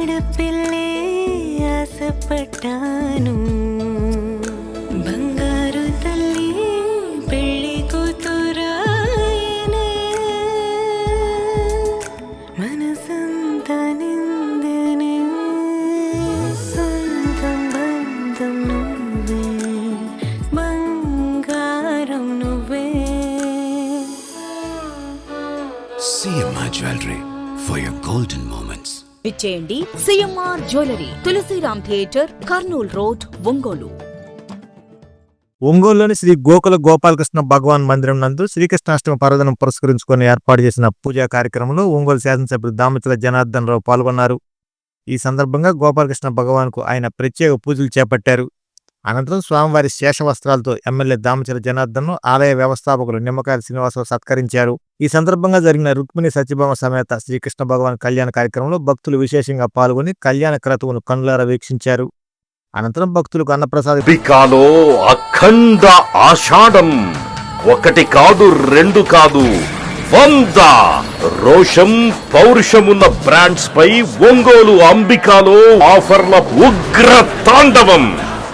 ఆడపిల్లే ఆశపడ్డాను బంగారు తల్లి పెళ్లి కూతురాయనే మనసంతా నిందనే సొంతం బంధం నువ్వే బంగారం నువ్వే CMR Jewelry for your golden moments. విచ్చేయండి CMR jewellery Tulasiram theatre Kurnool road Ongole. ఒంగోలులోని శ్రీ గోకుల గోపాలకృష్ణ భగవాన్ మందిరం నందు శ్రీకృష్ణాష్టమి పర్వదనం పురస్కరించుకొని ఏర్పాటు చేసిన పూజా కార్యక్రమంలో ఒంగోలు శాసనసభ్యులు దామతుల జనార్దన్ రావు పాల్గొన్నారు. ఈ సందర్భంగా గోపాలకృష్ణ భగవాన్కు ఆయన ప్రత్యేక పూజలు చేపట్టారు. అనంతరం స్వామివారి శేష వస్త్రాలతో ఎమ్మెల్యే దామచర జనార్దన్ను ఆలయ వ్యవస్థాపకులు నిమ్మకాయల శ్రీనివాసరావు సత్కరించారు. ఈ సందర్భంగా జరిగిన రుక్మిణి సత్యభామ సమేత శ్రీకృష్ణ భగవాన్ కళ్యాణ కార్యక్రమంలో భక్తులు విశేషంగా పాల్గొని కళ్యాణ క్రతువును కనులారా వీక్షించారు. అనంతరం భక్తులకు అన్నప్రసాద అఖండ ఆషాఢం. ఒకటి కాదు రెండు కాదు. వంద. రోషం పౌరుషమున్న బ్రాండ్స్ పై ఒంగోలు అంబికాలో ఆఫర్ల ఉగ్ర తాండవం.